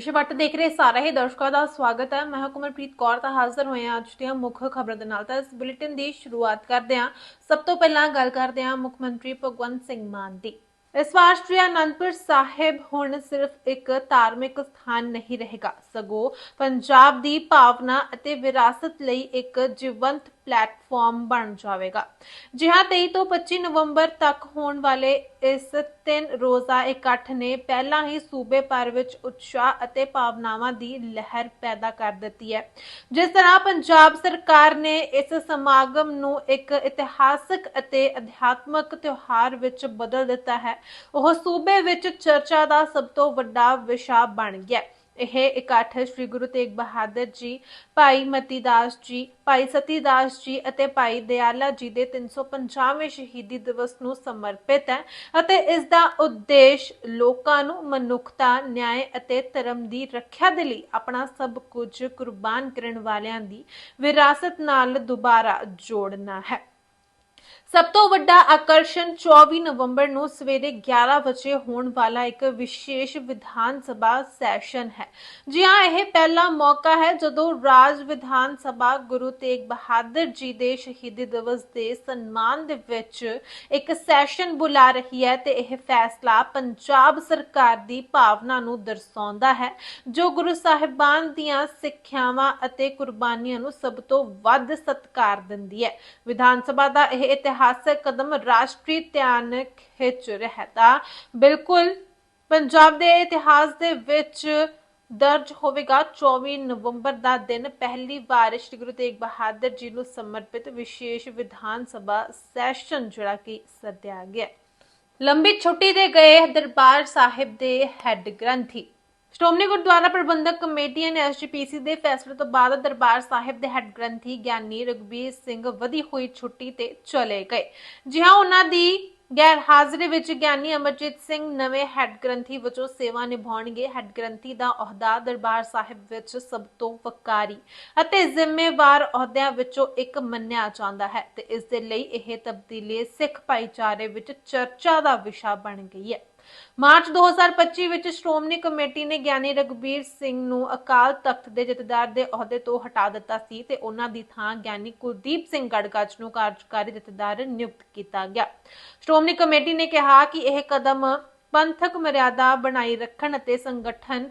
ਵਿਸ਼ਵੱਟ ਦੇਖ ਰਹੇ ਸਾਰੇ ਹੀ ਦਰਸ਼ਕਾਂ ਦਾ ਸਵਾਗਤ ਹੈ। ਮੈਂ ਹੁਕਮਰਪ੍ਰੀਤ ਕੌਰ, ਤਾਂ ਹਾਜ਼ਰ ਹੋਏ ਹਾਂ ਅੱਜ ਦੀਆਂ ਮੁੱਖ ਖਬਰਾਂ ਦੇ ਨਾਲ। ਤਾਂ ਇਸ ਬੁਲੇਟਿਨ ਦੀ ਸ਼ੁਰੂਆਤ ਕਰਦੇ ਹਾਂ। ਸਭ ਤੋਂ ਪਹਿਲਾਂ ਗੱਲ ਕਰਦੇ ਹਾਂ ਮੁੱਖ ਮੰਤਰੀ ਭਗਵੰਤ ਸਿੰਘ ਮਾਨ ਦੀ। ਇਸ ਵਾਰ ਸ਼੍ਰੀ ਅਨੰਦਪੁਰ ਸਾਹਿਬ ਹੁਣ ਸਿਰਫ ਇੱਕ ਧਾਰਮਿਕ ਸਥਾਨ ਨਹੀਂ ਰਹੇਗਾ। ਸਗੋਂ ਪੰਜਾਬ ਦੀ ਭਾਵਨਾ ਅਤੇ ਵਿਰਾਸਤ ਲਈ ਇੱਕ ਜੀਵੰਤ ਪਲੇਟਫਾਰਮ ਬਣ ਜਾਵੇਗਾ। ਜੀ 23 ਤੋਂ 25 ਨਵੰਬਰ ਤੱਕ ਹੋਣ ਵਾਲੇ ਇਸ ਤਿੰਨ ਰੋਜ਼ਾ ਇਕੱਠ ਨੇ ਪਹਿਲਾਂ ਹੀ ਸੂਬੇ ਭਰ ਵਿੱਚ ਉਤਸ਼ਾਹ ਅਤੇ ਭਾਵਨਾਵਾਂ ਦੀ ਲਹਿਰ ਪੈਦਾ ਕਰ ਦਿੱਤੀ ਹੈ। ਜਿਸ ਤਰ੍ਹਾਂ ਪੰਜਾਬ ਸਰਕਾਰ ਨੇ ਇਸ ਸਮਾਗਮ ਨੂੰ ਇੱਕ ਇਤਿਹਾਸਕ ਅਤੇ ਅਧਿਆਤਮਕ ਤਿਉਹਾਰ ਵਿੱਚ ਬਦਲ ਦਿੱਤਾ ਹੈ। ਉਹ ਸੂਬੇ ਵਿੱਚ ਚਰਚਾ ਦਾ ਸਭ ਤੋਂ ਵੱਡਾ ਵਿਸ਼ਾ ਬਣ ਗਿਆ ਇਹ ਇਕੱਠ ਸ੍ਰੀ ਗੁਰੂ ਤੇਗ ਬਹਾਦਰ ਜੀ, ਭਾਈ ਮਤੀਦਾਸ ਜੀ, ਭਾਈ ਸਤੀਦਾਸ ਜੀ ਅਤੇ ਭਾਈ ਦਿਆਲਾ ਜੀ ਦੇ 350ਵੇਂ ਸ਼ਹੀਦੀ ਦਿਵਸ ਨੂੰ ਸਮਰਪਿਤ ਹੈ ਅਤੇ ਇਸ ਦਾ ਉਦੇਸ਼ ਲੋਕਾਂ ਨੂੰ ਮਨੁੱਖਤਾ, ਨਿਆਂ ਅਤੇ ਧਰਮ ਦੀ ਰੱਖਿਆ ਦੇ ਲਈ ਆਪਣਾ ਸਭ ਕੁਝ ਕੁਰਬਾਨ ਕਰਨ ਵਾਲਿਆਂ ਦੀ ਵਿਰਾਸਤ ਨਾਲ ਦੁਬਾਰਾ ਜੋੜਨਾ ਹੈ। ਸਭ ਤੋਂ ਵੱਡਾ ਆਕਰਸ਼ਣ 24 ਨਵੰਬਰ ਨੂੰ ਸਵੇਰੇ 11 ਵਜੇ ਹੋਣ ਵਾਲਾ ਇੱਕ ਵਿਸ਼ੇਸ਼ ਵਿਧਾਨ ਸਭਾ ਸੈਸ਼ਨ ਹੈ। ਜੀ ਹਾਂ, ਇਹ ਪਹਿਲਾ ਮੌਕਾ ਹੈ ਜਦੋਂ ਰਾਜ ਵਿਧਾਨ ਸਭਾ ਗੁਰੂ ਤੇਗ ਬਹਾਦਰ ਜੀ ਦੇ ਸ਼ਹੀਦੀ ਦਿਵਸ ਦੇ ਸਨਮਾਨ ਦੇ ਵਿੱਚ ਇੱਕ ਸੈਸ਼ਨ ਬੁਲਾ ਰਹੀ ਹੈ ਤੇ ਇਹ ਫੈਸਲਾ ਪੰਜਾਬ ਸਰਕਾਰ ਦੀ ਭਾਵਨਾ ਨੂੰ ਦਰਸਾਉਂਦਾ ਹੈ, ਜੋ ਗੁਰੂ ਸਾਹਿਬਾਨ ਦੀਆਂ ਸਿੱਖਿਆਵਾਂ ਅਤੇ ਕੁਰਬਾਨੀਆਂ ਨੂੰ ਸਭ ਤੋਂ ਵੱਧ ਸਤਿਕਾਰ ਦਿੰਦੀ ਹੈ। ਵਿਧਾਨ ਸਭਾ ਦਾ ਇਹ ਇਤਿਹਾਸਕ ਕਦਮ ਰਾਸ਼ਟਰੀ ਧਿਆਨ ਖਿੱਚ ਰਿਹਾ ਤਾਂ। ਬਿਲਕੁਲ, ਪੰਜਾਬ ਦੇ ਇਤਿਹਾਸ ਦੇ ਵਿੱਚ ਦਰਜ ਹੋਵੇਗਾ 24 ਨਵੰਬਰ ਦਾ ਦਿਨ। ਪਹਿਲੀ ਵਾਰ ਸ਼੍ਰੀ ਗੁਰੂ ਤੇਗ ਬਹਾਦਰ ਜੀ ਨੂੰ ਸਮਰਪਿਤ ਵਿਸ਼ੇਸ਼ ਵਿਧਾਨ ਸਭਾ ਸੈਸ਼ਨ ਜਿਹੜਾ ਕਿ ਸੱਦਿਆ ਗਿਆ। ਲੰਬੀ ਛੁੱਟੀ ਦੇ ਗਏ ਦਰਬਾਰ ਸਾਹਿਬ ਦੇ ਹੈੱਡ ਗ੍ਰੰਥੀ ਸ਼੍ਰੋਮਣੀ ਗੁਰਦੁਆਰਾ ਪ੍ਰਬੰਧਕ ਕਮੇਟੀ ਨੇ ਐਸਜੀਪੀਸੀ ਦੇ ਫੈਸਲੇ ਤੋਂ ਬਾਅਦ ਦਰਬਾਰ ਸਾਹਿਬ ਦੇ ਹੈੱਡ ਗ੍ਰੰਥੀ ਗਿਆਨੀ ਰਗਵੀਰ ਸਿੰਘ ਵਧੀ ਹੋਈ ਛੁੱਟੀ ਤੇ ਚਲੇ ਗਏ। ਜੀ ਹਾਂ ਉਹਨਾਂ ਦੀ ਗੈਰ ਹਾਜ਼ਰੀ ਵਿੱਚ ਗਿਆਨੀ ਅਮਰਜੀਤ ਸਿੰਘ ਨਵੇਂ ਹੈੱਡ ਗ੍ਰੰਥੀ ਵਜੋਂ ਸੇਵਾ ਨਿਭਾਉਣਗੇ, ਹੈੱਡ ਗ੍ਰੰਥੀ ਦਾ ਅਹੁਦਾ ਦਰਬਾਰ ਸਾਹਿਬ ਵਿੱਚ ਸਭ ਤੋਂ ਵਕਾਰੀ ਅਤੇ ਜ਼ਿੰਮੇਵਾਰ ਅਹੁਦਿਆਂ ਵਿੱਚੋਂ ਇੱਕ ਮੰਨਿਆ ਜਾਂਦਾ ਹੈ ਤੇ ਇਸ ਦੇ ਲਈ ਇਹ ਤਬਦੀਲੀ ਸਿੱਖ ਭਾਈਚਾਰੇ ਵਿੱਚ ਚਰਚਾ ਦਾ ਵਿਸ਼ਾ ਬਣ ਗਈ ਹੈ। ਮਾਰਚ 2025 ਵਿੱਚ ਸ਼੍ਰੋਮਣੀ ਕਮੇਟੀ ਨੇ ਗਿਆਨੀ ਰਗਬੀਰ ਸਿੰਘ ਨੂੰ ਅਕਾਲ ਤਖਤ ਦੇ ਜਥੇਦਾਰ ਦੇ ਅਹੁਦੇ ਤੋਂ ਹਟਾ ਦਿੱਤਾ ਸੀ ਤੇ ਉਹਨਾਂ ਦੀ ਥਾਂ ਗਿਆਨੀ ਕੁਲਦੀਪ ਸਿੰਘ ਗੜਗੱਜ ਨੂੰ ਕਾਰਜਕਾਰੀ ਜਥੇਦਾਰ ਨਿਯੁਕਤ ਕੀਤਾ ਗਿਆ। ਸ਼੍ਰੋਮਣੀ ਕਮੇਟੀ ਨੇ ਕਿਹਾ ਕਿ ਇਹ ਕਦਮ ਪੰਥਕ ਮਰਿਆਦਾ ਬਣਾਈ ਰੱਖਣ ਅਤੇ ਸੰਗਠਨ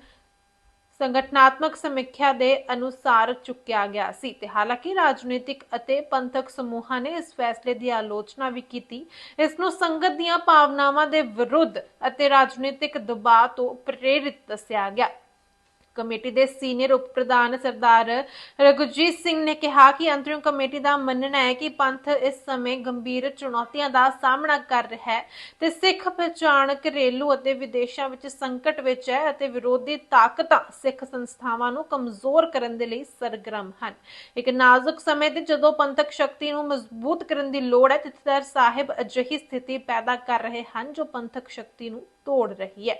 ਸੰਗਠਨਾਤਮਕ ਸਮੀਖਿਆ ਦੇ ਅਨੁਸਾਰ ਚੁੱਕਿਆ ਗਿਆ ਸੀ ਤੇ ਹਾਲਾਂਕਿ ਰਾਜਨੀਤਿਕ ਅਤੇ ਪੰਥਕ ਸਮੂਹਾਂ ਨੇ ਇਸ ਫੈਸਲੇ ਦੀ ਆਲੋਚਨਾ ਵੀ ਕੀਤੀ। ਇਸ ਨੂੰ ਸੰਗਤ ਦੀਆਂ ਭਾਵਨਾਵਾਂ ਦੇ ਵਿਰੁੱਧ ਅਤੇ ਰਾਜਨੀਤਿਕ ਦਬਾਅ ਤੋਂ ਪ੍ਰੇਰਿਤ ਦੱਸਿਆ ਗਿਆ। ਕਮੇਟੀ ਦੇ ਸੀਨੀਅਰ ਉਪ ਪ੍ਰਧਾਨ ਸਰਦਾਰ ਰਘੁਜੀਤ ਸਿੰਘ ਨੇ ਕਿਹਾ ਕਿ ਅੰਤਰਿਮ ਕਮੇਟੀ ਦਾ ਮੰਨਣਾ ਹੈ ਕਿ ਪੰਥ ਇਸ ਸਮੇਂ ਗੰਭੀਰ ਚੁਣੌਤੀਆਂ ਦਾ ਸਾਹਮਣਾ ਕਰ ਰਿਹਾ ਹੈ ਤੇ ਸਿੱਖ ਪਛਾਣ ਘਰੇਲੂ ਅਤੇ ਵਿਦੇਸ਼ਾਂ ਵਿੱਚ ਸੰਕਟ ਵਿੱਚ ਹੈ ਅਤੇ ਵਿਰੋਧੀ ਤਾਕਤਾਂ ਸਿੱਖ ਸੰਸਥਾਵਾਂ ਨੂੰ ਕਮਜ਼ੋਰ ਕਰਨ ਦੇ ਲਈ ਸਰਗਰਮ ਹਨ। ਇੱਕ ਨਾਜ਼ੁਕ ਸਮੇਂ ਤੇ ਜਦੋਂ ਪੰਥਕ ਸ਼ਕਤੀ ਨੂੰ ਮਜ਼ਬੂਤ ਕਰਨ ਦੀ ਲੋੜ ਹੈ ਜਥੇਦਾਰ ਸਾਹਿਬ ਅਜਿਹੀ ਸਥਿਤੀ ਪੈਦਾ ਕਰ ਰਹੇ ਹਨ ਜੋ ਪੰਥਕ ਸ਼ਕਤੀ ਨੂੰ ਤੋੜ ਰਹੀ ਹੈ।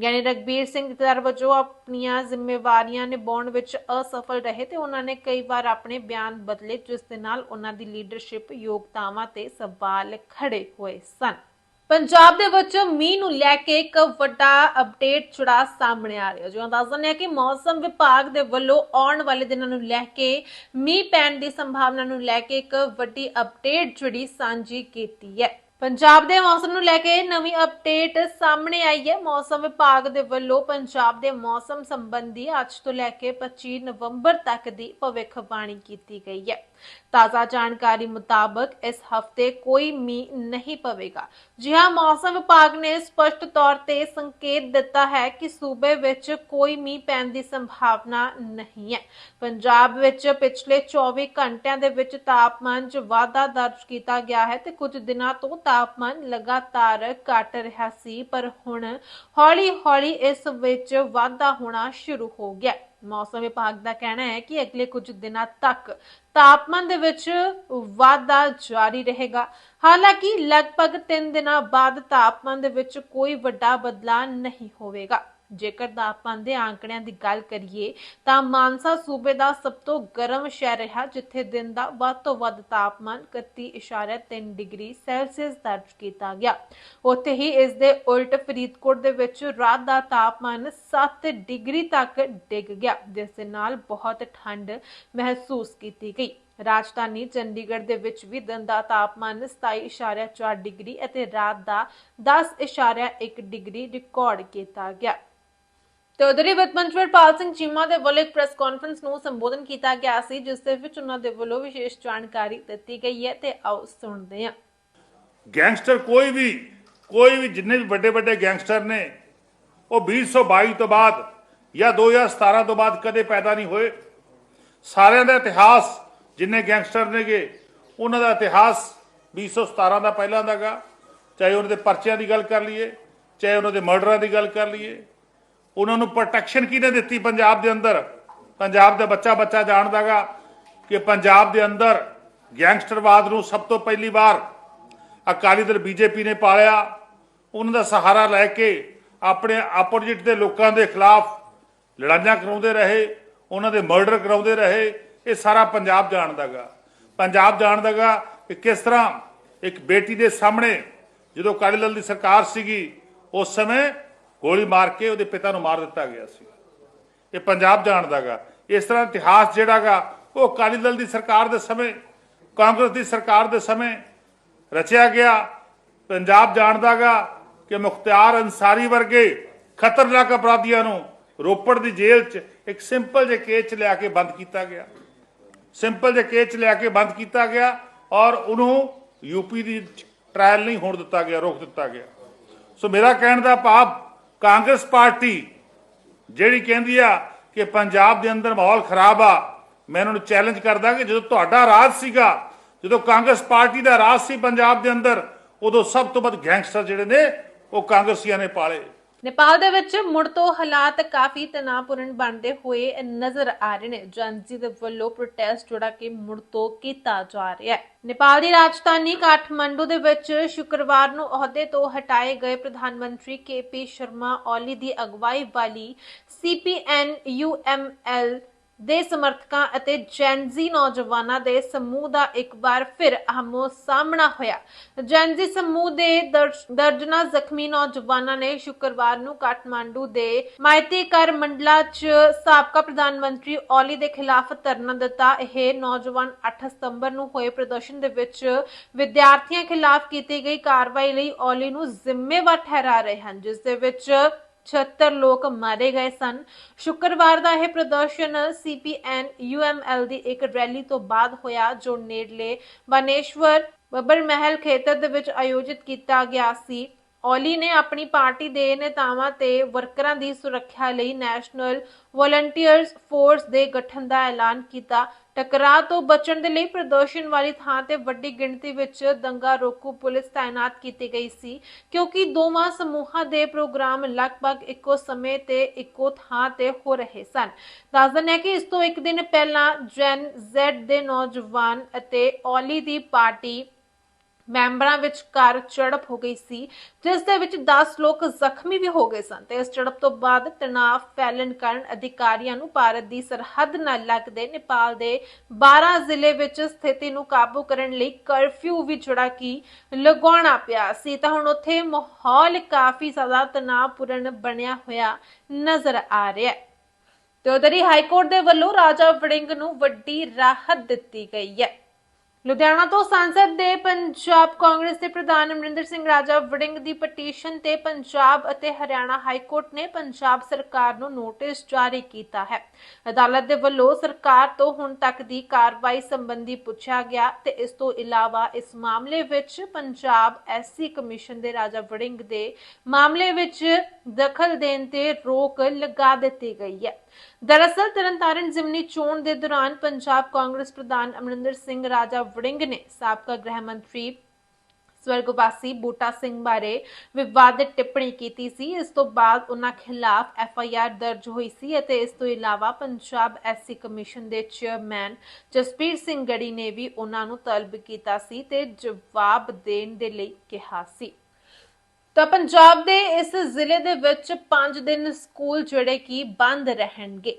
ਗਿਆਨੀ ਰਗਬੀਰ ਸਿੰਘ ਜਥੇਦਾਰ ਵਜੋਂ ਆਪਣੀਆਂ ਜ਼ਿੰਮੇਵਾਰੀਆਂ ਨਿਭਾਉਣ ਵਿੱਚ ਅਸਫਲ ਰਹੇ ਤੇ ਉਹਨਾਂ ਨੇ ਕਈ ਵਾਰ ਆਪਣੇ ਬਿਆਨ ਬਦਲੇ, ਜਿਸ ਦੇ ਨਾਲ ਉਹਨਾਂ ਦੀ ਲੀਡਰਸ਼ਿਪ ਯੋਗਤਾਵਾਂ ਤੇ ਸਵਾਲ ਖੜੇ ਹੋਏ ਸਨ। ਪੰਜਾਬ ਦੇ ਵਿੱਚ ਮੀਂਹ ਨੂੰ ਲੈ ਕੇ ਇੱਕ ਵੱਡਾ ਅਪਡੇਟ ਜੁੜਾ ਸਾਹਮਣੇ ਆ ਰਿਹਾ। ਜੋ ਅੰਦਾਜ਼ਨ ਹੈ ਕਿ ਮੌਸਮ ਵਿਭਾਗ ਦੇ ਵੱਲੋਂ ਆਉਣ ਵਾਲੇ ਦਿਨਾਂ ਨੂੰ ਲੈ ਕੇ, ਮੀਂਹ ਪੈਣ ਦੀ ਸੰਭਾਵਨਾ ਨੂੰ ਲੈ ਕੇ ਇੱਕ ਵੱਡੀ ਅਪਡੇਟ ਜਿਹੜੀ ਸਾਂਝੀ ਕੀਤੀ ਹੈ। ਪੰਜਾਬ ਦੇ ਮੌਸਮ ਨੂੰ ਲੈ ਕੇ ਨਵੀਂ ਅਪਡੇਟ ਸਾਹਮਣੇ ਆਈ ਹੈ। ਮੌਸਮ ਵਿਭਾਗ ਦੇ ਵੱਲੋਂ ਪੰਜਾਬ ਦੇ ਮੌਸਮ ਸੰਬੰਧੀ ਅੱਜ ਤੋਂ ਲੈ ਕੇ 25 ਨਵੰਬਰ ਤੱਕ ਦੀ ਭਵਿੱਖਬਾਣੀ ਕੀਤੀ ਗਈ ਹੈ। ਤਾਜ਼ਾ ਜਾਣਕਾਰੀ ਮੁਤਾਬਕ ਇਸ ਹਫ਼ਤੇ ਕੋਈ ਮੀਂਹ ਨਹੀਂ ਪਵੇਗਾ। ਜੀ ਹਾਂ, ਮੌਸਮ ਵਿਭਾਗ ਨੇ ਸਪਸ਼ਟ ਤੌਰ ਤੇ ਸੰਕੇਤ ਦਿੱਤਾ ਹੈ ਕਿ ਸੂਬੇ ਵਿੱਚ ਕੋਈ ਮੀਂਹ ਪੈਣ ਦੀ ਸੰਭਾਵਨਾ ਨਹੀਂ ਹੈ। ਪੰਜਾਬ ਵਿੱਚ ਪਿਛਲੇ 24 ਘੰਟਿਆਂ ਦੇ ਵਿੱਚ ਤਾਪਮਾਨ 'ਚ ਵਾਧਾ ਦਰਜ ਕੀਤਾ ਗਿਆ ਹੈ ਤੇ ਕੁਝ ਦਿਨਾਂ ਤੋਂ ਤਾਪਮਾਨ ਲਗਾਤਾਰ ਘਟ ਰਿਹਾ ਸੀ, ਪਰ ਹੁਣ ਹੌਲੀ-ਹੌਲੀ ਇਸ ਵਿੱਚ ਵਾਧਾ ਹੋਣਾ ਸ਼ੁਰੂ ਹੋ ਗਿਆ। ਮੌਸਮ ਵਿਭਾਗ ਦਾ ਕਹਿਣਾ ਹੈ ਕਿ ਅਗਲੇ ਕੁਝ ਦਿਨਾਂ ਤੱਕ ਤਾਪਮਾਨ ਦੇ ਵਿੱਚ ਵਾਧਾ ਜਾਰੀ ਰਹੇਗਾ। ਹਾਲਾਂਕਿ ਲਗਭਗ 3 ਦਿਨਾਂ ਬਾਅਦ ਤਾਪਮਾਨ ਦੇ ਵਿੱਚ ਕੋਈ ਵੱਡਾ ਬਦਲਾਅ ਨਹੀਂ ਹੋਵੇਗਾ। ਜੇਕਰ ਤਾਪਮਾਨ ਦੇ ਆંકੜਿਆਂ ਦੀ ਗੱਲ ਕਰੀਏ, ਤਾਂ ਮਾਨਸਾ ਸੂਬੇ ਦਾ ਸਭ ਤੋਂ ਗਰਮ ਸ਼ਹਿਰ ਰਿਹਾ, ਜਿੱਥੇ ਦਿਨ ਦਾ ਵੱਧ ਤੋਂ ਵੱਧ ਤਾਪਮਾਨ 31.3 ਡਿਗਰੀ ਸੈਲਸੀਅਸ ਦਰਜ ਕੀਤਾ ਗਿਆ। ਉੱਥੇ ਹੀ ਇਸ ਦੇ ਉਲਟ ਫਰੀਦਕੋਟ ਦੇ ਵਿੱਚ ਰਾਤ ਦਾ ਤਾਪਮਾਨ 7 ਡਿਗਰੀ ਤੱਕ ਡਿੱਗ ਗਿਆ, ਜਿਸ ਦੇ ਨਾਲ ਬਹੁਤ ਠੰਡ ਮਹਿਸੂਸ ਕੀਤੀ ਗਈ। ਰਾਜਧਾਨੀ ਚੰਡੀਗੜ੍ਹ ਦੇ ਵਿੱਚ ਵੀ ਦਿਨ ਦਾ ਤਾਪਮਾਨ 27.4 ਡਿਗਰੀ ਅਤੇ ਰਾਤ ਦਾ 10.1 ਡਿਗਰੀ ਰਿਕਾਰਡ ਕੀਤਾ ਗਿਆ। ਤੇ ਉਧਰ ਹੀ ਵਿੱਤ ਮੰਤਰੀ ਹਰਪਾਲ ਸਿੰਘ ਚੀਮਾ ਦੇ ਵੱਲੋਂ ਇੱਕ ਪ੍ਰੈਸ ਕਾਨਫਰੰਸ ਨੂੰ ਸੰਬੋਧਨ ਕੀਤਾ ਗਿਆ ਸੀ, ਜਿਸ ਦੇ ਵਿੱਚ ਉਹਨਾਂ ਦੇ ਵੱਲੋਂ ਵਿਸ਼ੇਸ਼ ਜਾਣਕਾਰੀ ਦਿੱਤੀ ਗਈ ਹੈ ਤੇ ਆਓ ਸੁਣਦੇ ਹਾਂ। ਗੈਂਗਸਟਰ ਕੋਈ ਵੀ ਕੋਈ ਵੀ ਜਿੰਨੇ ਵੀ ਵੱਡੇ ਵੱਡੇ ਗੈਂਗਸਟਰ ਨੇ, ਉਹ 2022 ਤੋਂ ਬਾਅਦ ਜਾਂ 2017 ਤੋਂ ਬਾਅਦ ਕਦੇ ਪੈਦਾ ਨਹੀਂ ਹੋਏ। ਸਾਰਿਆਂ ਦਾ ਇਤਿਹਾਸ ਜਿੰਨੇ ਗੈਂਗਸਟਰ ਨੇਗੇ, ਉਹਨਾਂ ਦਾ ਇਤਿਹਾਸ 2017 ਦਾ ਪਹਿਲਾਂ ਦਾਗਾ ਚਾਹੇ ਉਹਨਾਂ ਦੇ ਪਰਚਿਆਂ ਦੀ ਗੱਲ ਕਰ ਲਈਏ, ਚਾਹੇ ਉਹਨਾਂ ਦੇ ਮਰਡਰਾਂ ਦੀ ਗੱਲ ਕਰ ਲਈਏ ਉਹਨਾਂ ਨੂੰ ਪ੍ਰੋਟੈਕਸ਼ਨ ਕਿਹਨੇ ਦਿੱਤੀ ਪੰਜਾਬ ਦੇ ਅੰਦਰ? ਪੰਜਾਬ ਦਾ ਬੱਚਾ ਬੱਚਾ ਜਾਣਦਾਗਾ ਕਿ ਪੰਜਾਬ ਦੇ ਅੰਦਰ ਗੈਂਗਸਟਰਵਾਦ ਨੂੰ ਸਭ ਤੋਂ ਪਹਿਲੀ ਵਾਰ ਅਕਾਲੀ ਦਲ ਬੀਜੇਪੀ ਨੇ ਪਾਲਿਆ। ਉਹਨਾਂ ਦਾ ਸਹਾਰਾ ਲੈ ਕੇ ਆਪਣੇ ਆਪੋਜੀਟ ਦੇ ਲੋਕਾਂ ਦੇ ਖਿਲਾਫ ਲੜਾਈਆਂ ਕਰਾਉਂਦੇ ਰਹੇ, ਉਹਨਾਂ ਦੇ ਮਰਡਰ ਕਰਾਉਂਦੇ ਰਹੇ। ਇਹ ਸਾਰਾ ਪੰਜਾਬ ਜਾਣਦਾਗਾ। ਪੰਜਾਬ ਜਾਣਦਾਗਾ ਕਿ ਕਿਸ ਤਰ੍ਹਾਂ ਇੱਕ ਬੇਟੀ ਦੇ ਸਾਹਮਣੇ ਜਦੋਂ ਅਕਾਲੀ ਦਲ ਦੀ ਸਰਕਾਰ ਸੀਗੀ, ਉਸ ਸਮੇਂ ਗੋਲੀ ਮਾਰ ਕੇ ਉਹਦੇ ਪਿਤਾ ਨੂੰ ਮਾਰ ਦਿੱਤਾ ਗਿਆ ਸੀ। ਇਹ ਪੰਜਾਬ ਜਾਣਦਾਗਾ ਇਸ ਤਰ੍ਹਾਂ ਇਤਿਹਾਸ ਜਿਹੜਾਗਾ ਉਹ ਅਕਾਲੀ ਦਲ ਦੀ ਸਰਕਾਰ ਦੇ ਸਮੇਂ, ਕਾਂਗਰਸ ਦੀ ਸਰਕਾਰ ਦੇ ਸਮੇਂ ਰਚਿਆ ਗਿਆ। ਪੰਜਾਬ ਜਾਣਦਾਗਾ ਕਿ ਮੁਖਤਿਆਰ ਅੰਸਾਰੀ ਵਰਗੇ ਖਤਰਨਾਕ ਅਪਰਾਧੀਆਂ ਨੂੰ ਰੋਪੜ ਦੀ ਜੇਲ੍ਹ 'ਚ ਇੱਕ ਸਿੰਪਲ ਜਿਹੇ ਕੇਸ 'ਚ ਲਿਆ ਕੇ ਬੰਦ ਕੀਤਾ ਗਿਆ। ਸਿੰਪਲ ਜਿਹੇ ਕੇਸ 'ਚ ਲਿਆ ਕੇ ਬੰਦ ਕੀਤਾ ਗਿਆ ਔਰ ਉਹਨੂੰ ਯੂਪੀ ਦੀ ਟ੍ਰਾਇਲ ਨਹੀਂ ਹੋਣ ਦਿੱਤਾ ਗਿਆ, ਰੋਕ ਦਿੱਤਾ ਗਿਆ। ਸੋ ਮੇਰਾ ਕਹਿਣ ਦਾ ਭਾਵ ਕਾਂਗਰਸ ਪਾਰਟੀ, ਜਿਹੜੀ ਕਹਿੰਦੀ ਆ ਕਿ ਪੰਜਾਬ ਦੇ ਅੰਦਰ ਮਾਹੌਲ ਖਰਾਬ ਆ, ਮੈਂ ਇਹਨਾਂ ਨੂੰ ਚੈਲੰਜ ਕਰਦਾ ਕਿ ਜਦੋਂ ਤੁਹਾਡਾ ਰਾਜ ਸੀਗਾ, ਜਦੋਂ ਕਾਂਗਰਸ ਪਾਰਟੀ ਦਾ ਰਾਜ ਸੀ ਪੰਜਾਬ ਦੇ ਅੰਦਰ, ਉਦੋਂ ਸਭ ਤੋਂ ਵੱਧ ਗੈਂਗਸਟਰ ਜਿਹੜੇ ਨੇ, ਉਹ ਕਾਂਗਰਸੀਆਂ ਨੇ ਪਾਲੇ। ਨੇਪਾਲ ਦੇ ਵਿੱਚ ਮੁੜ ਤੋਂ ਹਾਲਾਤ ਕਾਫੀ ਤਣਾਅਪੂਰਨ ਬਣਦੇ ਹੋਏ ਨਜ਼ਰ ਆ ਰਹੇ ਨੇ। ਜਨਜੀ ਦੇ ਵੱਲੋਂ ਪ੍ਰੋਟੈਸਟ ਜਿਹੜਾ ਕਿ ਮੁੜ ਤੋਂ ਕੀਤਾ ਜਾ ਰਿਹਾ ਹੈ। ਨੇਪਾਲ ਦੀ ਰਾਜਧਾਨੀ ਕਾਠਮੰਡੂ ਦੇ ਵਿੱਚ ਸ਼ੁੱਕਰਵਾਰ ਨੂੰ ਅਹੁਦੇ ਤੋਂ ਹਟਾਏ ਗਏ ਪ੍ਰਧਾਨ ਮੰਤਰੀ ਕੇਪੀ ਸ਼ਰਮਾ ਓਲੀ ਦੀ ਅਗਵਾਈ ਵਾਲੀ ਸੀਪੀਐਨ ਯੂਐਮਐਲ ਦੇ ਸਮਰਥਕਾਂ ਅਤੇ ਜੈਨਜ਼ੀ ਨੌਜਵਾਨਾਂ ਦੇ ਸਮੂਹ ਦਾ ਇੱਕ ਵਾਰ ਫਿਰ ਆਹਮੋ ਸਾਹਮਣਾ ਹੋਇਆ। ਜੈਨਜ਼ੀ ਸਮੂਹ ਦੇ ਦਰਜ- ਜ਼ਖਮੀ ਨੌਜਵਾਨਾਂ ਨੇ ਸ਼ੁੱਕਰਵਾਰ ਨੂੰ ਕਾਠਮਾਂਡੂ ਦੇ ਮਾਇਤੀ ਕਰ ਮੰਡਲਾ 'ਚ ਸਾਬਕਾ ਪ੍ਰਧਾਨ ਮੰਤਰੀ ਓਲੀ ਦੇ ਖਿਲਾਫ ਧਰਨਾ ਦਿੱਤਾ। ਇਹ ਨੌਜਵਾਨ 8 ਸਤੰਬਰ ਨੂੰ ਹੋਏ ਪ੍ਰਦਰਸ਼ਨ ਦੇ ਵਿੱਚ ਵਿਦਿਆਰਥੀਆਂ ਖਿਲਾਫ ਕੀਤੀ ਗਈ ਕਾਰਵਾਈ ਲਈ ਓਲੀ ਨੂੰ ਜ਼ਿੰਮੇਵਾਰ ਠਹਿਰਾ ਰਹੇ ਹਨ, ਜਿਸ ਦੇ ਵਿੱਚ 76 ਲੋਕ ਮਾਰੇ ਗਏ ਸਨ। ਸ਼ੁੱਕਰਵਾਰ ਦਾ ਇਹ ਪ੍ਰਦਰਸ਼ਨ ਸੀਪੀਐਨ ਯੂਐਮਐਲ ਦੀ ਇੱਕ ਰੈਲੀ ਤੋਂ ਬਾਅਦ ਹੋਇਆ, ਜੋ ਨੇੜਲੇ ਬਾਨੇਸ਼ਵਰ ਬੱਬਰ ਮਹਿਲ ਖੇਤਰ ਦੇ ਵਿੱਚ ਆਯੋਜਿਤ ਕੀਤਾ ਗਿਆ ਸੀ। ਓਲੀ ਨੇ ਆਪਣੀ ਪਾਰਟੀ ਦੇ ਨੇਤਾਵਾਂ ਤੇ ਵਰਕਰਾਂ ਦੀ ਸੁਰੱਖਿਆ ਲਈ ਨੈਸ਼ਨਲ ਵੋਲੰਟੀਅਰਸ ਫੋਰਸ ਦੇ ਗਠਨ ਦਾ ਐਲਾਨ ਕੀਤਾ। ਟਕਰਾਅ ਤੋਂ ਬਚਣ ਦੇ ਲਈ ਪ੍ਰਦਰਸ਼ਨ ਵਾਲੀ ਥਾਂ ਤੇ ਵੱਡੀ ਗਿਣਤੀ ਵਿੱਚ ਦੰਗਾ ਰੋਕੂ ਪੁਲਿਸ ਤਾਇਨਾਤ ਕੀਤੀ ਗਈ ਸੀ, ਕਿਉਂਕਿ ਦੋਵਾਂ ਸਮੂਹਾਂ ਦੇ ਪ੍ਰੋਗਰਾਮ ਲਗਭਗ ਇੱਕੋ ਸਮੇਂ ਤੇ ਇੱਕੋ ਥਾਂ ਤੇ ਹੋ ਰਹੇ ਸਨ। ਦੱਸ ਦਿੰਦੇ ਕਿ ਇਸ ਤੋਂ ਇੱਕ ਦਿਨ ਪਹਿਲਾਂ ਜੈਨ ਜ਼ੈਡ ਦੇ ਨੌਜਵਾਨ ਅਤੇ ਓਲੀ ਦੀ ਪਾਰਟੀ ਮੈਂਬਰਾਂ ਵਿਚਕਾਰ ਝੜਪ ਹੋ ਗਈ ਸੀ, ਜਿਸ ਦੇ ਵਿੱਚ 10 ਲੋਕ ਜ਼ਖਮੀ ਵੀ ਹੋ ਗਏ ਸਨ ਤੇ ਇਸ ਝੜਪ ਤੋਂ ਬਾਅਦ ਤਣਾਅ ਫੈਲਣ ਕਾਰਨ ਅਧਿਕਾਰੀਆਂ ਨੂੰ ਭਾਰਤ ਦੀ ਸਰਹੱਦ ਨਾਲ ਲੱਗਦੇ ਨੇਪਾਲ ਦੇ 12 ਜ਼ਿਲ੍ਹੇ ਵਿੱਚ ਸਥਿਤੀ ਨੂੰ ਕਾਬੂ ਕਰਨ ਲਈ ਕਰਫਿਊ ਵੀ ਜਿਹੜਾ ਕਿ ਲਗਾਉਣਾ ਪਿਆ ਸੀ, ਤਾਂ ਹੁਣ ਉੱਥੇ ਮਾਹੌਲ ਕਾਫੀ ਜ਼ਿਆਦਾ ਤਣਾਅਪੂਰਨ ਬਣਿਆ ਹੋਇਆ ਨਜ਼ਰ ਆ ਰਿਹਾ ਹੈ। ਤੇ ਉਧਰ ਹੀ ਹਾਈ ਕੋਰਟ ਦੇ ਵੱਲੋਂ ਰਾਜਾ ਵੜਿੰਗ ਨੂੰ ਵੱਡੀ ਰਾਹਤ ਦਿੱਤੀ ਗਈ ਹੈ। ਲੁਧਿਆਣਾ ਤੋਂ ਸੰਸਦ ਦੇ ਪੰਜਾਬ ਕਾਂਗਰਸ ਦੇ ਪ੍ਰਧਾਨ ਅਮਰਿੰਦਰ ਸਿੰਘ ਰਾਜਾ ਵੜਿੰਗ ਦੀ ਪਟੀਸ਼ਨ ਤੇ ਪੰਜਾਬ ਅਤੇ ਹਰਿਆਣਾ ਹਾਈ ਕੋਰਟ ਨੇ ਪੰਜਾਬ ਸਰਕਾਰ ਨੂੰ ਨੋਟਿਸ ਜਾਰੀ ਕੀਤਾ ਹੈ। ਅਦਾਲਤ ਦੇ ਵੱਲੋਂ ਸਰਕਾਰ ਤੋਂ ਹੁਣ ਤੱਕ ਦੀ ਕਾਰਵਾਈ ਸੰਬੰਧੀ ਪੁੱਛਿਆ ਗਿਆ ਤੇ ਇਸ ਤੋਂ ਇਲਾਵਾ ਇਸ ਮਾਮਲੇ ਵਿੱਚ ਪੰਜਾਬ ਐਸਸੀ ਕਮਿਸ਼ਨ ਦੇ ਰਾਜਾ ਵੜਿੰਗ ਦੇ ਮਾਮਲੇ ਵਿੱਚ ਦਖਲ ਦੇਣ ਤੇ ਰੋਕ ਲਗਾ ਦਿੱਤੀ ਗਈ ਹੈ। ਦਰਅਸਲ ਤਰਨਤਾਰਨ ਜ਼ਿਮਨੀ ਚੋਣ ਦੇ ਦੌਰਾਨ ਪੰਜਾਬ ਕਾਂਗਰਸ ਪ੍ਰਧਾਨ ਅਮਰਿੰਦਰ ਸਿੰਘ, ਰਾਜਾ ਵੜਿੰਗ ਨੇ ਸਾਬਕਾ ਗ੍ਰਹਿ ਮੰਤਰੀ ਸਵਰਗਵਾਸੀ ਬੂਟਾ ਸਿੰਘ ਬਾਰੇ ਵਿਵਾਦਿਤ ਟਿੱਪਣੀ ਕੀਤੀ ਸੀ। ਇਸ ਤੋਂ ਬਾਅਦ ਉਹਨਾਂ ਖਿਲਾਫ ਐਫ ਆਈ ਆਰ ਦਰਜ ਹੋਈ ਸੀ ਅਤੇ ਇਸ ਤੋਂ ਇਲਾਵਾ ਪੰਜਾਬ ਐਸਸੀ ਕਮਿਸ਼ਨ ਦੇ ਚੇਅਰਮੈਨ ਜਸਪੀਰ ਸਿੰਘ ਗੜੀ ਨੇ ਵੀ ਉਹਨਾਂ ਨੂੰ ਤਲਬ ਕੀਤਾ ਸੀ ਤੇ ਜਵਾਬ ਦੇਣ ਦੇ ਲਈ ਕਿਹਾ ਸੀ। ਤਾਂ ਪੰਜਾਬ ਦੇ ਇਸ ਜ਼ਿਲ੍ਹੇ ਦੇ ਵਿੱਚ 5 ਦਿਨ ਸਕੂਲ ਜਿਹੜੇ ਕਿ ਬੰਦ ਰਹਿਣਗੇ।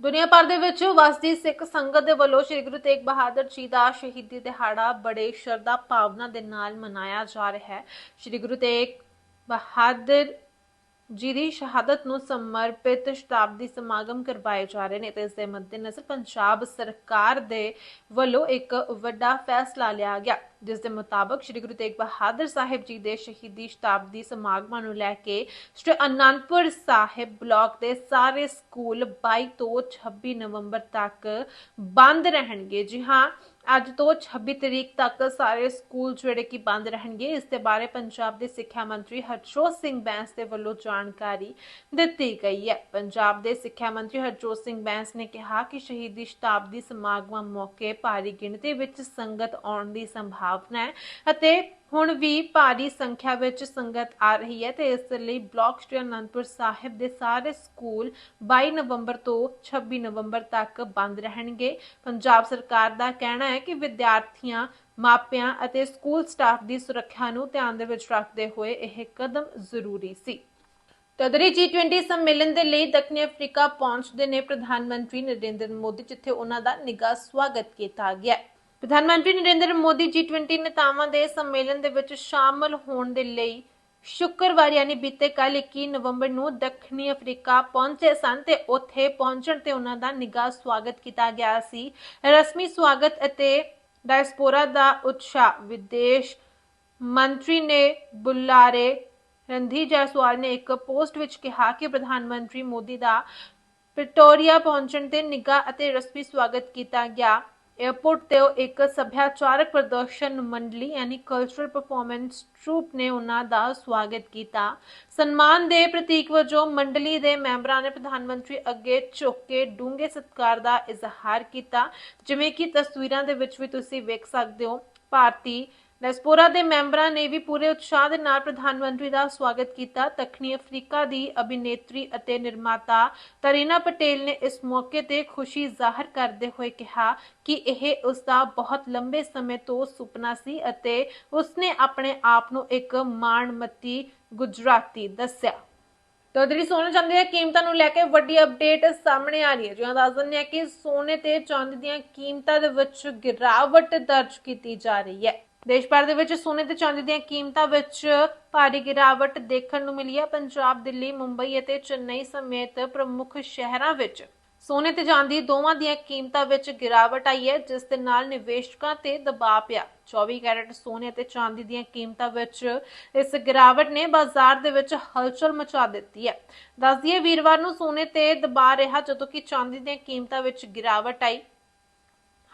ਦੁਨੀਆ ਭਰ ਦੇ ਵਿੱਚ ਵਸਦੀ ਸਿੱਖ ਸੰਗਤ ਦੇ ਵੱਲੋਂ ਸ੍ਰੀ ਗੁਰੂ ਤੇਗ ਬਹਾਦਰ ਜੀ ਦਾ ਸ਼ਹੀਦੀ ਦਿਹਾੜਾ ਬੜੇ ਸ਼ਰਧਾ ਭਾਵਨਾ ਦੇ ਨਾਲ ਮਨਾਇਆ ਜਾ ਰਿਹਾ ਹੈ। ਸ੍ਰੀ ਗੁਰੂ ਤੇਗ ਬਹਾਦਰ ਜੀ ਦੀ ਸ਼ਹਾਦਤ ਨੂੰ ਸਮਰਪਿਤ ਸ਼ਤਾਬਦੀ ਸਮਾਗਮ ਕਰਵਾਏ ਜਾ ਰਹੇ ਨੇ ਤੇ ਇਸ ਦੇ ਮੱਦੇਨਜ਼ਰ ਪੰਜਾਬ ਸਰਕਾਰ ਦੇ ਵੱਲੋਂ ਇੱਕ ਵੱਡਾ ਫੈਸਲਾ ਲਿਆ ਗਿਆ, ਜਿਸ ਦੇ ਮੁਤਾਬਕ ਸ੍ਰੀ ਗੁਰੂ ਤੇਗ ਬਹਾਦਰ ਸਾਹਿਬ ਜੀ ਦੇ ਸ਼ਹੀਦੀ ਸ਼ਤਾਬਦੀ ਸਮਾਗਮਾਂ ਨੂੰ ਲੈ ਕੇ ਸ੍ਰੀ ਅਨੰਦਪੁਰ ਸਾਹਿਬ ਬਲਾਕ ਦੇ ਸਾਰੇ ਸਕੂਲ 22 ਤੋਂ 26 ਨਵੰਬਰ ਤੱਕ ਬੰਦ ਰਹਿਣਗੇ। ਜੀ ਹਾਂ ਅੱਜ ਤੋਂ 26 ਤਰੀਕ ਤੱਕ ਸਾਰੇ ਸਕੂਲ ਜਿਹੜੇ ਕਿ ਬੰਦ ਰਹਿਣਗੇ, ਇਸ ਦੇ ਬਾਰੇ ਪੰਜਾਬ ਦੇ ਸਿੱਖਿਆ ਮੰਤਰੀ ਹਰਜੋਤ ਸਿੰਘ ਬੈਂਸ ਦੇ ਵੱਲੋਂ ਜਾਣਕਾਰੀ ਦਿੱਤੀ ਗਈ ਹੈ। ਪੰਜਾਬ ਦੇ ਸਿੱਖਿਆ ਮੰਤਰੀ ਹਰਜੋਤ ਸਿੰਘ ਬੈਂਸ ਨੇ ਕਿਹਾ ਕਿ ਸ਼ਹੀਦੀ ਸ਼ਤਾਬਦੀ ਸਮਾਗਮਾਂ ਮੌਕੇ ਭਾਰੀ ਗਿਣਤੀ ਵਿੱਚ ਸੰਗਤ ਆਉਣ ਦੀ ਸੰਭਾਵਨਾ ਹੈ ਅਤੇ ਹੁਣ ਵੀ ਭਾਰੀ ਸੰਖਿਆ ਵਿੱਚ ਸੰਗਤ ਆ ਰਹੀ ਹੈ ਤੇ ਇਸ ਲਈ ਬਲਾਕ ਸ੍ਰੀ ਅਨੰਦਪੁਰ ਸਾਹਿਬ ਦੇ ਸਾਰੇ ਸਕੂਲ 22 ਨਵੰਬਰ ਤੋਂ 26 ਨਵੰਬਰ ਤੱਕ ਬੰਦ ਰਹਿਣਗੇ। ਪੰਜਾਬ ਸਰਕਾਰ ਦਾ ਕਹਿਣਾ ਹੈ ਕਿ ਵਿਦਿਆਰਥੀਆਂ, ਮਾਪਿਆਂ ਅਤੇ ਸਕੂਲ ਸਟਾਫ ਦੀ ਸੁਰੱਖਿਆ ਨੂੰ ਧਿਆਨ ਦੇ ਵਿੱਚ ਰੱਖਦੇ ਹੋਏ ਇਹ ਕਦਮ ਜ਼ਰੂਰੀ ਸੀ। ਤਦਰੀ G20 ਸੰਮੇਲਨ ਦੇ ਲਈ ਦੱਖਣੀ ਅਫਰੀਕਾ ਪਹੁੰਚਦੇ ਨੇ ਪ੍ਰਧਾਨ ਮੰਤਰੀ ਨਰਿੰਦਰ ਮੋਦੀ, ਜਿੱਥੇ ਉਹਨਾਂ ਦਾ ਨਿੱਘਾ ਸਵਾਗਤ ਕੀਤਾ ਗਿਆ ਪ੍ਰਧਾਨ ਮੰਤਰੀ ਨਰਿੰਦਰ ਮੋਦੀ G20 ਨੇਤਾਵਾਂ ਦੇ ਸੰਮੇਲਨ ਦੇ ਵਿੱਚ ਸ਼ਾਮਲ ਹੋਣ ਦੇ ਲਈ ਸ਼ੁੱਕਰਵਾਰ ਯਾਨੀ ਬੀਤੇ ਕੱਲ 21 ਨਵੰਬਰ ਨੂੰ ਦੱਖਣੀ ਅਫਰੀਕਾ ਪਹੁੰਚੇ ਸਨ ਤੇ ਉੱਥੇ ਪਹੁੰਚਣ ਤੇ ਉਹਨਾਂ ਦਾ ਨਿੱਘਾ ਸਵਾਗਤ ਕੀਤਾ ਗਿਆ ਸੀ। ਰਸਮੀ ਸਵਾਗਤ ਅਤੇ ਡਾਇਸਪੋਰਾ ਦਾ ਉਤਸ਼ਾਹ ਵਿਦੇਸ਼ ਮੰਤਰੀ ਨੇ ਬੁਲਾਰੇ ਰਣਧੀਰ ਜੈਸਵਾਲ ਨੇ ਇੱਕ ਪੋਸਟ ਵਿੱਚ ਕਿਹਾ ਕਿ ਪ੍ਰਧਾਨ ਮੰਤਰੀ ਮੋਦੀ ਦਾ ਪ੍ਰਿਟੋਰੀਆ ਪਹੁੰਚਣ ਤੇ ਨਿੱਘਾ ਅਤੇ ਰਸਮੀ ਸਵਾਗਤ ਕੀਤਾ ਗਿਆ। 에어ਪੋਰਟ ਤੇ ਉਹ ਸੱਭਿਆਚਾਰਕ ਪ੍ਰਦਰਸ਼ਨ ਮੰਡਲੀ ਯਾਨੀ ਕਲਚਰਲ ਪਰਫਾਰਮੈਂਸ ਟਰੂਪ ਨੇ ਉਹਨਾਂ ਦਾ ਸਵਾਗਤ ਕੀਤਾ ਸਨਮਾਨ ਦੇ ਪ੍ਰਤੀਕ ਵਜੋਂ ਮੰਡਲੀ ਦੇ ਮੈਂਬਰਾਂ ਨੇ ਪ੍ਰਧਾਨ ਮੰਤਰੀ ਅੱਗੇ ਝੁੱਕ ਕੇ ਡੂੰਘੇ ਸਤਿਕਾਰ ਦਾ ਇਜ਼ਹਾਰ ਕੀਤਾ ਜਿਵੇਂ ਕਿ ਤਸਵੀਰਾਂ ਦੇ ਵਿੱਚ ਵੀ ਤੁਸੀਂ ਵੇਖ ਸਕਦੇ ਹੋ ਭਾਰਤੀ ਡੈਸਪੋਰਾ ਦੇ ਮੈਂਬਰਾਂ ਨੇ ਵੀ ਪੂਰੇ ਉਤਸ਼ਾਹ ਦੇ ਨਾਲ ਪ੍ਰਧਾਨ ਮੰਤਰੀ ਦਾ ਸਵਾਗਤ ਕੀਤਾ। ਦੱਖਣੀ ਅਫਰੀਕਾ ਦੀ ਅਭਿਨੇਤਰੀ ਅਤੇ ਨਿਰਮਾਤਾ ਤਰੀਨਾ ਪਟੇਲ ਨੇ ਇਸ ਮੌਕੇ ਤੇ ਖੁਸ਼ੀ ਜ਼ਾਹਰ ਕਰਦੇ ਹੋਏ ਕਿਹਾ ਕਿ ਇਹ ਉਸ ਦਾ ਬਹੁਤ ਲੰਬੇ ਸਮੇਂ ਤੋਂ ਸੁਪਨਾ ਸੀ ਅਤੇ ਉਸਨੇ ਆਪਣੇ ਆਪ ਨੂੰ ਇੱਕ ਮਾਣਮੱਤੀ ਗੁਜਰਾਤੀ ਦੱਸਿਆ। ਤਾਂ ਜਿਹੜੀ ਸੋਨੇ ਚਾਂਦੀ ਦੀਆਂ ਕੀਮਤਾਂ ਨੂੰ ਲੈ ਕੇ ਵੱਡੀ ਅਪਡੇਟ ਸਾਹਮਣੇ ਆ ਰਹੀ ਹੈ। ਜਿਵੇਂ ਦੱਸ ਦਿੰਦੇ ਆ ਕਿ ਸੋਨੇ ਤੇ ਚਾਂਦੀ ਦੀਆਂ ਕੀਮਤਾਂ ਦੇ ਵਿੱਚ ਗਿਰਾਵਟ ਦਰਜ ਕੀਤੀ ਜਾ ਰਹੀ ਹੈ। ਦੇਸ਼ ਭਰ ਦੇ ਵਿੱਚ ਸੋਨੇ ਤੇ ਚਾਂਦੀ ਦੀਆਂ ਕੀਮਤਾਂ ਵਿੱਚ ਭਾਰੀ ਗਿਰਾਵਟ ਦੇਖਣ ਨੂੰ ਮਿਲੀ ਹੈ। ਪੰਜਾਬ, ਦਿੱਲੀ, ਮੁੰਬਈ ਅਤੇ ਚੇਨਈ ਸਮੇਤ ਪ੍ਰਮੁੱਖ ਸ਼ਹਿਰਾਂ ਵਿੱਚ ਸੋਨੇ ਤੇ ਚਾਂਦੀ ਦੋਵਾਂ ਦੀਆਂ ਕੀਮਤਾਂ ਵਿੱਚ ਗਿਰਾਵਟ ਆਈ ਹੈ, ਜਿਸ ਦੇ ਨਾਲ ਨਿਵੇਸ਼ਕਾਂ ਤੇ ਦਬਾਅ ਪਿਆ। 24 ਕੈਰਟ ਸੋਨੇ ਤੇ ਚਾਂਦੀ ਦੀਆਂ ਕੀਮਤਾਂ ਵਿੱਚ ਇਸ ਗਿਰਾਵਟ ਨੇ ਬਾਜ਼ਾਰ ਦੇ ਵਿੱਚ ਹਲਚਲ ਮਚਾ ਦਿੱਤੀ ਹੈ। ਦੱਸਦੀਏ ਵੀਰਵਾਰ ਨੂੰ ਸੋਨੇ ਤੇ ਦਬਾਅ ਰਿਹਾ ਜਦੋਂ ਕਿ ਚਾਂਦੀ ਦੀਆਂ ਕੀਮਤਾਂ ਵਿੱਚ ਗਿਰਾਵਟ ਆਈ।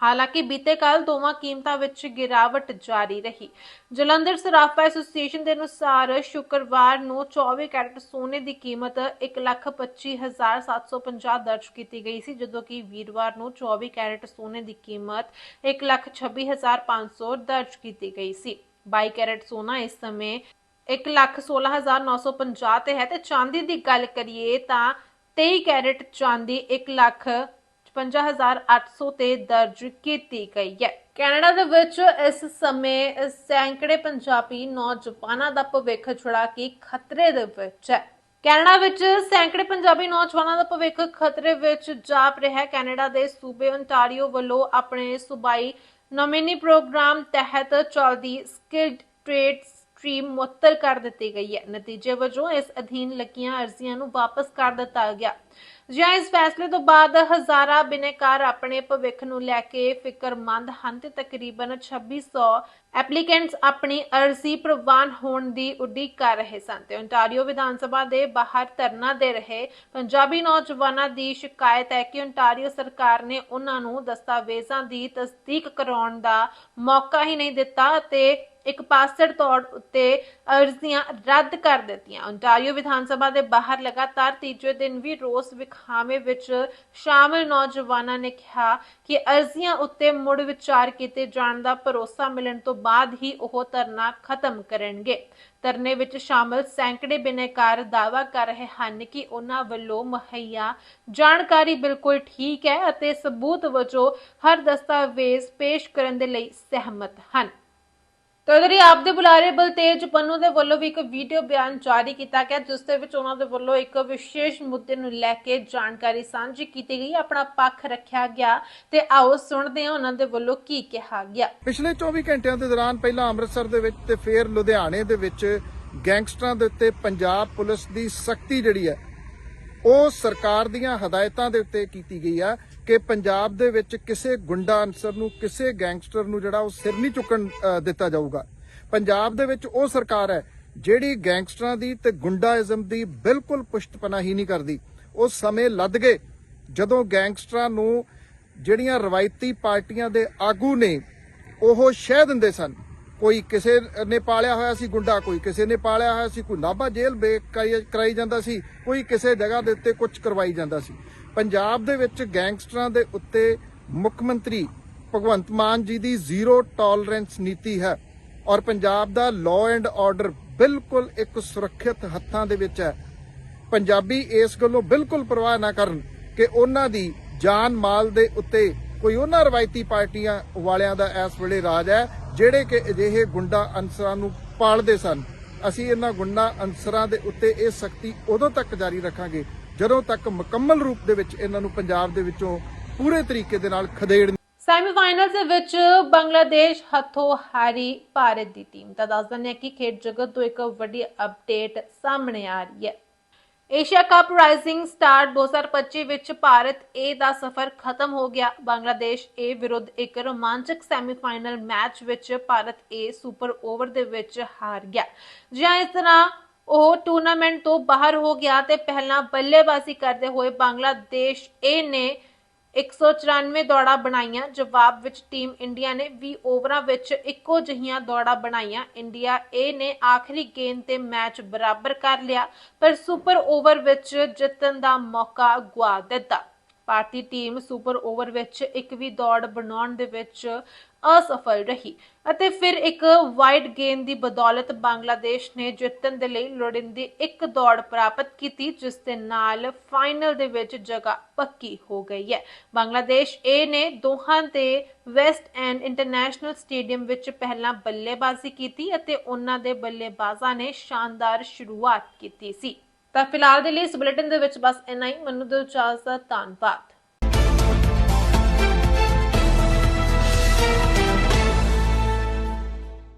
ਹਾਲਾਂਕਿ ਬੀਤੇ ਕੱਲ ਦੋਵਾਂ ਕੀਮਤਾਂ ਵਿੱਚ ਗਿਰਾਵਟ ਜਾਰੀ ਰਹੀ। ਜਲੰਧਰ ਸਰਾਫਾ ਐਸੋਸੀਏਸ਼ਨ ਦੇ ਅਨੁਸਾਰ ਸ਼ੁੱਕਰਵਾਰ ਨੂੰ 24 ਕੈਰਟ ਸੋਨੇ ਦੀ ਕੀਮਤ 125750 ਦਰਜ ਕੀਤੀ ਗਈ ਸੀ, ਜਦੋਂ ਕਿ ਵੀਰਵਾਰ ਨੂੰ 24 ਕੈਰਟ ਸੋਨੇ ਦੀ ਕੀਮਤ 126500 ਦਰਜ ਕੀਤੀ ਗਈ ਸੀ। 22 ਕੈਰਟ ਸੋਨਾ ਇਸ ਸਮੇਂ 116950 ਤੇ ਹੈ ਤੇ ਚਾਂਦੀ ਦੀ ਗੱਲ ਕਰੀਏ ਤਾਂ 23 ਕੈਰਟ ਚਾਂਦੀ 1 ਲੱਖ 55800 ਤੇ ਦਰਜ ਕੀਤੀ ਗਈ ਹੈ। ਕੈਨੇਡਾ ਦੇ ਵਿੱਚ ਇਸ ਸਮੇਂ ਸੈਂਕੜੇ ਪੰਜਾਬੀ ਨੌਜਵਾਨਾਂ ਦਾ ਭਵਿੱਖ ਛੁੜਾ ਕੇ ਖਤਰੇ ਦੇ ਵਿੱਚ ਹੈ। ਕੈਨੇਡਾ ਵਿੱਚ ਸੈਂਕੜੇ ਪੰਜਾਬੀ ਨੌਜਵਾਨਾਂ ਦਾ ਭਵਿੱਖ ਖਤਰੇ ਵਿੱਚ ਜਾਪ ਰਿਹਾ ਹੈ। ਕੈਨੇਡਾ ਦੇ ਸੂਬੇ ਓਨਟਾਰੀਓ ਵੱਲੋਂ ਆਪਣੇ ਸੂਬਾਈ ਨੋਮਿਨੀ ਪ੍ਰੋਗਰਾਮ ਤਹਿਤ ਚੱਲਦੀ ਸਕਿਲਡ ਟ੍ਰੇਡ ਸਟਰੀਮ ਮੁਅੱਤਲ ਕਰ ਦਿੱਤੀ ਗਈ ਹੈ। ਨਤੀਜੇ ਵਜੋਂ ਇਸ ਅਧੀਨ ਲੱਗੀਆਂ ਅਰਜ਼ੀਆਂ ਨੂੰ ਵਾਪਸ ਕਰ ਦਿੱਤਾ ਗਿਆ। ਜਿਹਾ ਫੈਸਲੇ ਤੋਂ ਬਾਅਦ ਹਜ਼ਾਰਾਂ ਬਿਨੇਕਾਰ ਆਪਣੇ ਭਵਿੱਖ ਨੂੰ ਲੈ ਕੇ ਫਿਕਰਮੰਦ ਹਨ ਤੇ ਤਕਰੀਬਨ 2600 ਐਪਲੀਕੈਂਟਸ ਆਪਣੀ ਅਰਜ਼ੀ ਪ੍ਰਵਾਨ ਹੋਣ ਦੀ ਉਡੀਕ ਕਰ ਰਹੇ ਸਨ ਤੇ ਓਨਟਾਰੀਓ ਵਿਧਾਨ ਸਭਾ ਦੇ ਬਾਹਰ ਧਰਨਾ ਦੇ ਰਹੇ ਪੰਜਾਬੀ ਨੌਜਵਾਨਾਂ ਦੀ ਸ਼ਿਕਾਇਤ ਹੈ ਕਿ ਓਨਟਾਰੀਓ ਸਰਕਾਰ ਨੇ ਉਹਨਾਂ ਨੂੰ ਦਸਤਾਵੇਜ਼ਾਂ ਦੀ ਤਸਦੀਕ ਕਰਾਉਣ ਦਾ ਮੌਕਾ ਹੀ ਨਹੀਂ ਦਿੱਤਾ ਅਤੇ ਇੱਕ ਪਾਸੜ ਤੌਰ ਉੱਤੇ ਅਰਜ਼ੀਆਂ ਰੱਦ ਕਰ ਦਿੱਤੀਆਂ। ਓਨਟਾਰੀਓ ਵਿਧਾਨ ਸਭਾ ਦੇ ਬਾਹਰ ਲਗਾਤਾਰ ਤੀਜੇ ਦਿਨ ਵੀ ਰੋਸ ਵਿਖਾਵੇ ਵਿੱਚ ਸ਼ਾਮਲ ਨੌਜਵਾਨਾਂ ਨੇ ਕਿਹਾ ਕਿ ਅਰਜ਼ੀਆਂ ਉੱਤੇ ਮੁੜ ਵਿਚਾਰ ਕੀਤੇ ਜਾਣ ਦਾ ਭਰੋਸਾ ਮਿਲਣ ਤੋਂ ਬਾਅਦ ਹੀ ਉਹ ਧਰਨਾ ਖਤਮ ਕਰਨਗੇ। ਧਰਨੇ ਵਿੱਚ ਸ਼ਾਮਲ ਸੈਂਕੜੇ ਬਿਨੇਕਾਰ ਦਾਅਵਾ ਕਰ ਰਹੇ ਹਨ ਕਿ ਉਹਨਾਂ ਵੱਲੋਂ ਮੁਹੱਈਆ ਜਾਣਕਾਰੀ ਬਿਲਕੁਲ ਠੀਕ ਹੈ ਅਤੇ ਸਬੂਤ ਵਜੋਂ ਹਰ ਦਸਤਾਵੇਜ਼ ਪੇਸ਼ ਕਰਨ ਦੇ ਲਈ ਸਹਿਮਤ ਹਨ। ਤਾਂ ਇਧਰ ਹੀ ਆਪ ਦੇ ਬੁਲਾਰੇ ਬਲਤੇਜ ਪੰਨੂ ਦੇ ਵੱਲੋਂ ਵੀ ਇੱਕ ਵੀਡੀਓ ਬਿਆਨ ਜਾਰੀ ਕੀਤਾ ਗਿਆ, ਜਿਸ ਦੇ ਵਿੱਚ ਉਹਨਾਂ ਦੇ ਵੱਲੋਂ ਇੱਕ ਵਿਸ਼ੇਸ਼ ਮੁੱਦੇ ਨੂੰ ਲੈ ਕੇ ਜਾਣਕਾਰੀ ਸਾਂਝੀ ਕੀਤੀ ਗਈ, ਆਪਣਾ ਪੱਖ ਰੱਖਿਆ ਗਿਆ ਤੇ ਆਓ ਸੁਣਦੇ ਹਾਂ ਉਹਨਾਂ ਦੇ ਵੱਲੋਂ ਕੀ ਕਿਹਾ ਗਿਆ। ਪਿਛਲੇ 24 ਘੰਟਿਆਂ ਦੇ ਦੌਰਾਨ ਪਹਿਲਾਂ ਅੰਮ੍ਰਿਤਸਰ ਦੇ ਵਿੱਚ ਤੇ ਫਿਰ ਲੁਧਿਆਣੇ ਦੇ ਵਿੱਚ ਗੈਂਗਸਟਰਾਂ ਦੇ ਉੱਤੇ ਪੰਜਾਬ ਪੁਲਿਸ ਦੀ ਸਖਤੀ ਜਿਹੜੀ ਹੈ ਉਹ ਸਰਕਾਰ ਦੀਆਂ ਹਦਾਇਤਾਂ ਦੇ ਉੱਤੇ ਕੀਤੀ ਗਈ ਆ ਕਿ ਪੰਜਾਬ ਦੇ ਵਿੱਚ ਕਿਸੇ ਗੁੰਡਾ ਅਨਸਰ ਨੂੰ, ਕਿਸੇ ਗੈਂਗਸਟਰ ਨੂੰ ਜਿਹੜਾ ਉਹ ਸਿਰ ਨਹੀਂ ਚੁੱਕਣ ਦਿੱਤਾ ਜਾਊਗਾ। ਪੰਜਾਬ ਦੇ ਵਿੱਚ ਉਹ ਸਰਕਾਰ ਹੈ ਜਿਹੜੀ ਗੈਂਗਸਟਰਾਂ ਦੀ ਤੇ ਗੁੰਡਾਇਜ਼ਮ ਦੀ ਬਿਲਕੁਲ ਪੁਸ਼ਤਪਨਾਹੀ ਨਹੀਂ ਕਰਦੀ। ਉਹ ਸਮੇਂ ਲੱਦ ਗਏ ਜਦੋਂ ਗੈਂਗਸਟਰਾਂ ਨੂੰ ਜਿਹੜੀਆਂ ਰਵਾਇਤੀ ਪਾਰਟੀਆਂ ਦੇ ਆਗੂ ਨੇ, ਉਹ ਸ਼ਹਿ ਦਿੰਦੇ ਸਨ। ਕੋਈ ਕਿਸੇ ਨੇ ਪਾਲਿਆ ਹੋਇਆ ਸੀ ਗੁੰਡਾ, ਕੋਈ ਕਿਸੇ ਨੇ ਪਾਲਿਆ ਹੋਇਆ ਸੀ, ਕੋਈ ਨਾਭਾ ਜੇਲ੍ਹ ਬੇਕ ਕਰਾਈ- ਜਾਂਦਾ ਸੀ, ਕੋਈ ਕਿਸੇ ਜਗ੍ਹਾ ਦੇ ਉੱਤੇ ਕੁਝ ਕਰਵਾਈ ਜਾਂਦਾ ਸੀ। ਪੰਜਾਬ ਦੇ ਵਿੱਚ ਗੈਂਗਸਟਰਾਂ ਦੇ ਉੱਤੇ ਮੁੱਖ ਮੰਤਰੀ ਭਗਵੰਤ ਮਾਨ ਜੀ ਦੀ ਜ਼ੀਰੋ ਟੋਲਰੈਂਸ ਨੀਤੀ ਹੈ ਔਰ ਪੰਜਾਬ ਦਾ ਲਾਅ ਐਂਡ ਆਰਡਰ ਬਿਲਕੁਲ ਇੱਕ ਸੁਰੱਖਿਅਤ ਹੱਥਾਂ ਦੇ ਵਿੱਚ ਹੈ। ਪੰਜਾਬੀ ਇਸ ਗੱਲੋਂ ਬਿਲਕੁਲ ਪਰਵਾਹ ਨਾ ਕਰਨ ਕਿ ਉਹਨਾਂ ਦੀ ਜਾਨ ਮਾਲ ਦੇ ਉੱਤੇ ਕੋਈ ਉਹਨਾਂ ਰਵਾਇਤੀ ਪਾਰਟੀਆਂ ਵਾਲਿਆਂ ਦਾ ਇਸ ਵੇਲੇ ਰਾਜ ਹੈ, ਜਿਹੜੇ ਕਿ ਅਜਿਹੇ ਗੁੰਡਾ ਅਨਸਰਾਂ ਨੂੰ ਪਾਲਦੇ ਸਨ। ਅਸੀਂ ਇਹਨਾਂ ਗੁੰਡਾ ਅਨਸਰਾਂ ਦੇ ਉੱਤੇ ਇਹ ਸਖਤੀ ਉਦੋਂ ਤੱਕ ਜਾਰੀ ਰੱਖਾਂਗੇ, ਜਦੋਂ ਤੱਕ ਮੁਕੰਮਲ ਰੂਪ ਦੇ ਵਿੱਚ ਇਹਨਾਂ ਨੂੰ ਪੰਜਾਬ ਦੇ ਵਿੱਚੋਂ ਪੂਰੇ ਤਰੀਕੇ ਦੇ ਨਾਲ ਖਦੇੜ ਸੈਮੀਫਾਈਨਲ ਦੇ ਵਿੱਚ ਬੰਗਲਾਦੇਸ਼ ਹੱਥੋਂ ਹਾਰੀ ਭਾਰਤ ਦੀ ਟੀਮ ਤਾਂ ਦੱਸ ਦਿੰਦੇ ਕਿ ਖੇਡ ਜਗਤ ਤੋਂ ਇੱਕ ਵੱਡੀ ਅਪਡੇਟ ਸਾਹਮਣੇ ਆ ਰਹੀ ਹੈ। ਏਸ਼ੀਆ ਕੱਪ ਰਾਈਜ਼ਿੰਗ ਸਟਾਰ 2025 ਵਿੱਚ ਭਾਰਤ ਏ ਦਾ ਸਫ਼ਰ ਖਤਮ ਹੋ ਗਿਆ। ਬੰਗਲਾਦੇਸ਼ ਏ ਵਿਰੁੱਧ ਇੱਕ ਰੋਮਾਂਚਕ ਸੈਮੀਫਾਈਨਲ ਮੈਚ ਵਿੱਚ ਭਾਰਤ ਏ ਸੁਪਰ ਓਵਰ ਦੇ ਵਿੱਚ ਹਾਰ ਗਿਆ। ਜਿਹਾ ਇਸ ਤਰ੍ਹਾਂ ਉਹ ਟੂਰਨਾਮੈਂਟ ਤੋਂ ਬਾਹਰ ਹੋ ਗਿਆ ਤੇ ਪਹਿਲਾਂ ਬੱਲੇਬਾਜ਼ੀ ਕਰਦੇ ਹੋਏ ਬੰਗਲਾਦੇਸ਼ ਏ ਨੇ 194 ਦੌੜਾਂ ਬਣਾਈਆਂ। ਜਵਾਬ ਵਿੱਚ ਟੀਮ ਇੰਡੀਆ ਨੇ 20 ਓਵਰਾਂ ਵਿੱਚ ਇੱਕੋ ਜਿਹੀਆਂ ਦੌੜਾਂ ਬਣਾਈਆਂ। ਇੰਡੀਆ ਏ ਨੇ ਆਖਰੀ ਗੇਂਦ ਤੇ ਮੈਚ ਬਰਾਬਰ ਕਰ ਲਿਆ, ਪਰ ਸੁਪਰ ਓਵਰ ਵਿੱਚ ਜਿੱਤਣ ਦਾ ਮੌਕਾ ਗਵਾ ਦਿੱਤਾ। ਭਾਰਤੀ ਟੀਮ ਸੁਪਰ ਓਵਰ ਵਿੱਚ ਇੱਕ ਵੀ ਦੌੜ ਬਣਾਉਣ ਦੇ ਵਿੱਚ ਅਸਫਲ ਰਹੀ ਅਤੇ ਫਿਰ ਇੱਕ ਵਾਈਡ ਗੇਂਦ ਦੀ ਬਦੌਲਤ ਬੰਗਲਾਦੇਸ਼ ਨੇ ਜਿੱਤਣ ਦੇ ਲਈ ਲੋੜੀਂਦੀ ਇੱਕ ਦੌੜ ਪ੍ਰਾਪਤ ਕੀਤੀ, ਜਿਸ ਦੇ ਨਾਲ ਫਾਈਨਲ ਦੇ ਵਿੱਚ ਜਗ੍ਹਾ ਪੱਕੀ ਹੋ ਗਈ ਹੈ। ਬੰਗਲਾਦੇਸ਼ ਏ ਨੇ ਦੋਹਾਂ ਦੇ ਵੈਸਟ ਐਂਡ ਇੰਟਰਨੈਸ਼ਨਲ ਸਟੇਡੀਅਮ ਵਿੱਚ ਪਹਿਲਾਂ ਬੱਲੇਬਾਜ਼ੀ ਕੀਤੀ ਅਤੇ ਉਹਨਾਂ ਦੇ ਬੱਲੇਬਾਜ਼ਾਂ ਨੇ ਸ਼ਾਨਦਾਰ ਸ਼ੁਰੂਆਤ ਕੀਤੀ ਸੀ। ਤਾਂ ਫਿਲਹਾਲ ਦੇ ਲਈ ਇਸ ਬੁਲੇਟਿਨ ਦੇ ਵਿੱਚ ਬਸ ਇੰਨਾ ਹੀ। ਮੈਨੂੰ ਦਿਓ ਧੰਨਵਾਦ।